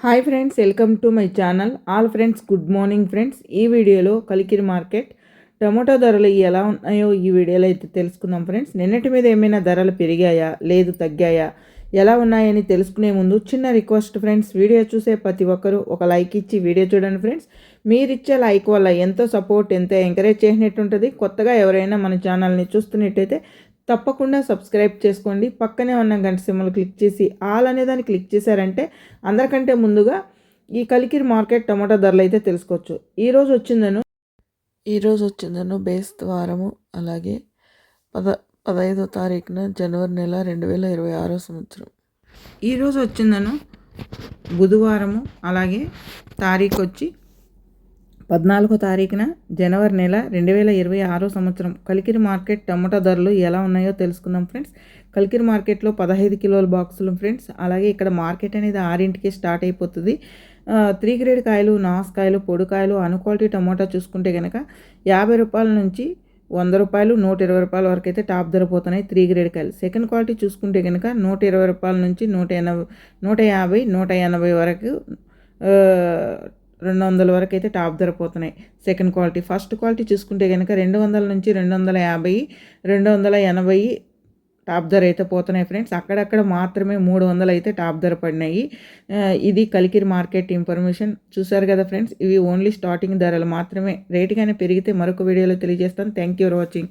Hi friends welcome to my channel all friends good morning friends ఈ వీడియోలో Kalikiri market tomato ధరలు ఎలా ఉన్నాయో ఈ వీడియోలో అయితే తెలుసుకుందాం ఫ్రెండ్స్ నిన్నటి మీద ఏమైనా ధరలు పెరిగాయా? లేదు తగ్గాయా? ఎలా ఉన్నాయని తెలుసుకునే ముందు చిన్న రిక్వెస్ట్ ఫ్రెండ్స్ వీడియో చూసే ప్రతి ఒక్కరూ ఒక లైక్ ఇచ్చి వీడియో చూడండి ఫ్రెండ్స్ మీరు ఇచ్చే లైక్ వల్ల ఎంతో సపోర్ట్ ఎంతో ఎంకరేజ్ చేసినట్టు ఉంటుంది కొత్తగా ఎవరైనా మన ఛానల్ని చూస్తున్నట్టయితే తప్పకుండా సబ్స్క్రైబ్ చేసుకోండి. పక్కనే ఉన్న గంట సిమ్మలు క్లిక్ చేసి ఆల్ అనే దాన్ని క్లిక్ చేశారంటే అందరికంటే ముందుగా ఈ కలికిరి మార్కెట్ టమాటా ధరలు అయితే తెలుసుకోవచ్చు. ఈరోజు వచ్చిందను ఈరోజు వచ్చిందను బేస్ వారము అలాగే పద పదహైదో తారీఖున జనవరి నెల రెండు వేల ఇరవై ఆరో సంవత్సరం. ఈరోజు వచ్చిందను బుధవారము అలాగే తారీఖు వచ్చి పద్నాలుగో తారీఖున జనవరి నెల రెండు వేల ఇరవై ఆరో సంవత్సరం కలికిరి మార్కెట్ టమాటా ధరలు ఎలా ఉన్నాయో తెలుసుకుందాం ఫ్రెండ్స్. కలికిరి మార్కెట్లో పదహైదు కిలోల బాక్సులు ఫ్రెండ్స్. అలాగే ఇక్కడ మార్కెట్ అనేది ఆరింటికి స్టార్ట్ అయిపోతుంది. త్రీ గ్రేడ్ కాయలు నాసుకాయలు పొడికాయలు అను క్వాలిటీ టమాటా చూసుకుంటే కనుక యాభై రూపాయల నుంచి వంద రూపాయలు నూట ఇరవై రూపాయల వరకు అయితే టాప్ ధర పోతున్నాయి త్రీ గ్రేడ్ కాయలు. సెకండ్ క్వాలిటీ చూసుకుంటే కనుక నూట ఇరవై రూపాయల నుంచి నూట ఎనభై నూట యాభై నూట ఎనభై వరకు రెండు వందల వరకు అయితే టాప్ ధర పోతున్నాయి. సెకండ్ క్వాలిటీ ఫస్ట్ క్వాలిటీ చూసుకుంటే కనుక రెండు వందల నుంచి రెండు వందల యాభై రెండు వందల ఎనభై టాప్ ధర అయితే పోతున్నాయి ఫ్రెండ్స్. అక్కడక్కడ మాత్రమే మూడు వందలు అయితే టాప్ ధర పడినాయి. ఇది కలికిరి మార్కెట్ ఇన్ఫర్మేషన్. చూసారు కదా ఫ్రెండ్స్ ఇవి ఓన్లీ స్టార్టింగ్ ధరలు మాత్రమే. రేటు కానీ పెరిగితే మరొక వీడియోలో తెలియజేస్తాను. Thank you for watching